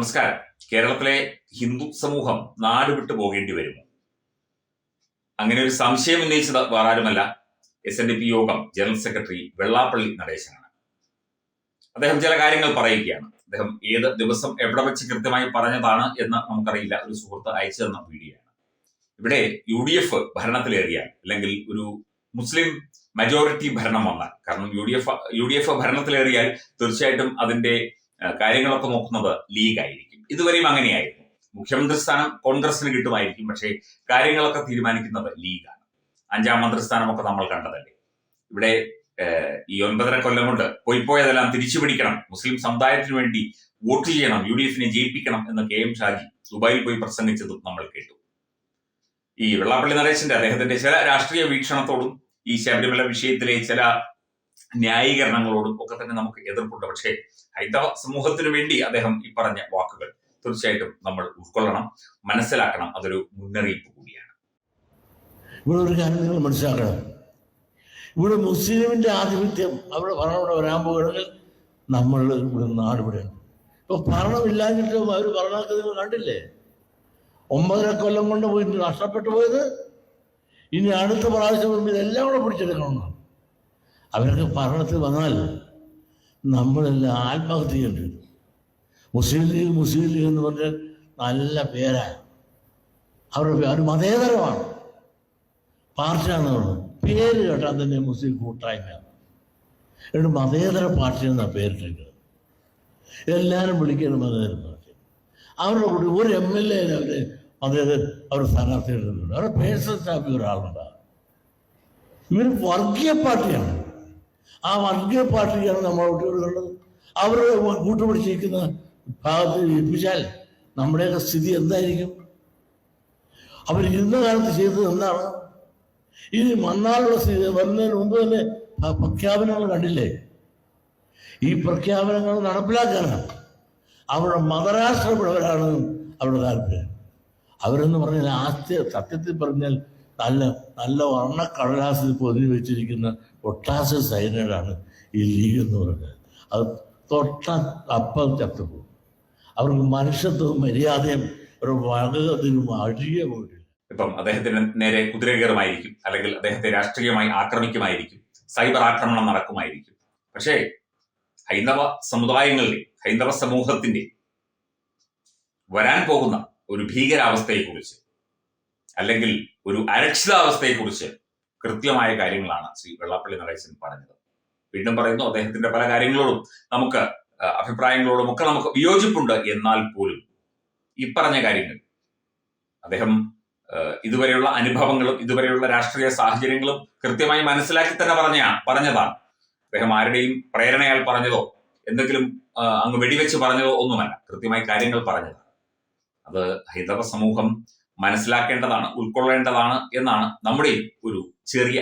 നമസ്കാരം. കേരളത്തിലെ ഹിന്ദു സമൂഹം നാടുവിട്ടു പോകേണ്ടി വരുമോ? അങ്ങനെ ഒരു സംശയം ഉന്നയിച്ചത് വേറാരുമല്ല. എസ് എൻ ഡി പി യോഗം ജനറൽ സെക്രട്ടറി വെള്ളാപ്പള്ളി നടേശനാണ്. അദ്ദേഹം ചില കാര്യങ്ങൾ പറയുകയാണ്. അദ്ദേഹം ഏത് ദിവസം എവിടെ വെച്ച് കൃത്യമായി പറഞ്ഞതാണ് എന്ന് നമുക്കറിയില്ല. ഒരു സുഹൃത്ത് അയച്ചു തന്ന വീഡിയോ ആണ്. ഇവിടെ യു ഡി എഫ് ഭരണത്തിലേറിയാൽ അല്ലെങ്കിൽ ഒരു മുസ്ലിം മജോറിറ്റി ഭരണം വന്നാൽ. കാരണം U D F U D F ഭരണത്തിലേറിയാൽ തീർച്ചയായിട്ടും അതിന്റെ കാര്യങ്ങളൊക്കെ നോക്കുന്നത് ലീഗ് ആയിരിക്കും ഇതുവരെയും അങ്ങനെയായിരുന്നു. മുഖ്യമന്ത്രി സ്ഥാനം കോൺഗ്രസിന് കിട്ടുമായിരിക്കും പക്ഷേ കാര്യങ്ങളൊക്കെ തീരുമാനിക്കുന്നത് ലീഗാണ്. അഞ്ചാം മന്ത്രിസ്ഥാനമൊക്കെ നമ്മൾ കണ്ടതല്ലേ? ഇവിടെ ഈ ഒൻപതര കൊല്ലം കൊണ്ട് പോയി പോയതെല്ലാം തിരിച്ചു പിടിക്കണം മുസ്ലിം സമുദായത്തിന് വേണ്ടി വോട്ട് ചെയ്യണം യു ഡി എഫിനെ ജയിപ്പിക്കണം എന്ന് കെ എം ഷാജി ദുബായിൽ പോയി പ്രസംഗിച്ചതും നമ്മൾ കേട്ടു. ഈ വെള്ളാപ്പള്ളി നരേശന്റെ അദ്ദേഹത്തിന്റെ ചില രാഷ്ട്രീയ വീക്ഷണത്തോടും ഈ ശബരിമല വിഷയത്തിലെ ചില ന്യായീകരണങ്ങളോടും ഒക്കെ തന്നെ നമുക്ക് എതിർപ്പുണ്ട്. പക്ഷേ ഹൈന്ദവ സമൂഹത്തിന് വേണ്ടി അദ്ദേഹം ഈ പറഞ്ഞ വാക്കുകൾ തീർച്ചയായിട്ടും നമ്മൾ ഉൾക്കൊള്ളണം മനസ്സിലാക്കണം. അതൊരു മുന്നറിയിപ്പ് കൂടിയാണ്. ഇവിടെ ഒരു കാര്യം നിങ്ങൾ മനസ്സിലാക്കണം. ഇവിടെ മുസ്ലിമിന്റെ ആധിപത്യം അവിടെ ഭരണം വരാൻ പോകുകയാണെങ്കിൽ നമ്മൾ ഇവിടെ നാട് ഇവിടെയാണ് ഇപ്പൊ ഭരണമില്ലാഞ്ഞിട്ടും അവർ ഭരണമൊക്കെ നിങ്ങൾ കണ്ടില്ലേ? ഒമ്പതര കൊല്ലം കൊണ്ട് പോയിട്ട് നഷ്ടപ്പെട്ടു പോയത്. ഇനി അടുത്ത പ്രാവശ്യം ഇതെല്ലാം കൂടെ പിടിച്ചെടുക്കണമെന്നാണ്. അവരൊക്കെ ഭരണത്തിൽ വന്നാൽ നമ്മളെല്ലാം ആത്മഹത്യ ചെയ്യേണ്ടി വരും മുസ്ലിം ലീഗ് മുസ്ലിം ലീഗ് എന്ന് പറഞ്ഞാൽ നല്ല പേരാണ് അവരുടെ അവർ മതേതരമാണ്. പാർട്ടിയാണെന്ന് പറഞ്ഞു. പേര് കേട്ടാൽ തന്നെ മുസ്ലിം കൂട്ടായ്മയാണ്. എന്നിട്ട് മതേതര പാർട്ടി എന്നാണ് പേരിട്ടിരിക്കുന്നത് എല്ലാവരും വിളിക്കുന്ന മതേതര പാർട്ടി. അവരുടെ കൂടി ഒരു എം എൽ എ അവർ മതേതര അവർ സ്ഥാനാർത്ഥി ഇടുന്നുണ്ട് അവരുടെ പേഴ്സണൽ സ്റ്റാഫ് ഒരാളുണ്ടാകും ഇവർ വർഗീയ പാർട്ടിയാണ്. ആ വർഗീയ പാർട്ടിയാണ് നമ്മൾ കുട്ടികളുള്ളത് അവർ കൂട്ടുപിടിച്ചിരിക്കുന്ന ഭാഗത്ത് ജയിപ്പിച്ചാൽ നമ്മുടെയൊക്കെ സ്ഥിതി എന്തായിരിക്കും? അവർ ഇരുന്ന കാലത്ത് ചെയ്തത് എന്താണ്? ഇനി വന്നാലുള്ള സ്ഥിതി വരുന്നതിന് മുമ്പ് തന്നെ പ്രഖ്യാപനങ്ങൾ കണ്ടില്ലേ? ഈ പ്രഖ്യാപനങ്ങൾ നടപ്പിലാക്കാനാണ്. അവരുടെ മതരാഷ്ട്രപ്പെടവരാണ് അവരുടെ താല്പര്യം. അവരെന്ന് പറഞ്ഞാൽ ആസ്തി സത്യത്തിൽ പറഞ്ഞാൽ നല്ല നല്ല വർണക്കടലാസിൽ പൊതിഞ്ഞു വെച്ചിരിക്കുന്ന ഒട്ടാസ സൈനഡാണ് ഈ ലീഗ് എന്ന് പറയുന്നത്. അത് തൊട്ട അപ്പം ചത്തുപോകും. അവർക്ക് മനുഷ്യത്വവും മര്യാദയും ഒരു വകതിനും അഴിയ പോയിട്ടില്ല. ഇപ്പം അദ്ദേഹത്തിന് നേരെ കുതിരകരമായിരിക്കും അല്ലെങ്കിൽ അദ്ദേഹത്തെ രാഷ്ട്രീയമായി ആക്രമിക്കുമായിരിക്കും സൈബർ ആക്രമണം നടക്കുമായിരിക്കും. പക്ഷേ ഹൈന്ദവ സമുദായങ്ങളിലെ ഹൈന്ദവ സമൂഹത്തിന്റെ വരാൻ പോകുന്ന ഒരു ഭീകരാവസ്ഥയെക്കുറിച്ച് അല്ലെങ്കിൽ ഒരു അരക്ഷിതാവസ്ഥയെക്കുറിച്ച് കൃത്യമായ കാര്യങ്ങളാണ് ശ്രീ വെള്ളാപ്പള്ളി നടേശൻ പറഞ്ഞത്. വീണ്ടും പറയുന്നു അദ്ദേഹത്തിന്റെ പല കാര്യങ്ങളോടും നമുക്ക് അഭിപ്രായങ്ങളോടും ഒക്കെ നമുക്ക് വിയോജിപ്പുണ്ട്. എന്നാൽ പോലും ഈ പറഞ്ഞ കാര്യങ്ങൾ അദ്ദേഹം ഇതുവരെയുള്ള അനുഭവങ്ങളും ഇതുവരെയുള്ള രാഷ്ട്രീയ സാഹചര്യങ്ങളും കൃത്യമായി മനസ്സിലാക്കി തന്നെ പറഞ്ഞ പറഞ്ഞതാണ്. അദ്ദേഹം ആരുടെയും പ്രേരണയാൽ പറഞ്ഞതോ എന്തെങ്കിലും അങ്ങ് വെടിവെച്ച് പറഞ്ഞതോ ഒന്നുമല്ല. കൃത്യമായി കാര്യങ്ങൾ പറഞ്ഞതാണ്. അത് ഹൈന്ദവ സമൂഹം മനസ്സിലാക്കേണ്ടതാണ് ഉൾക്കൊള്ളേണ്ടതാണ് എന്നാണ് നമ്മുടെ ഒരു ചെറിയ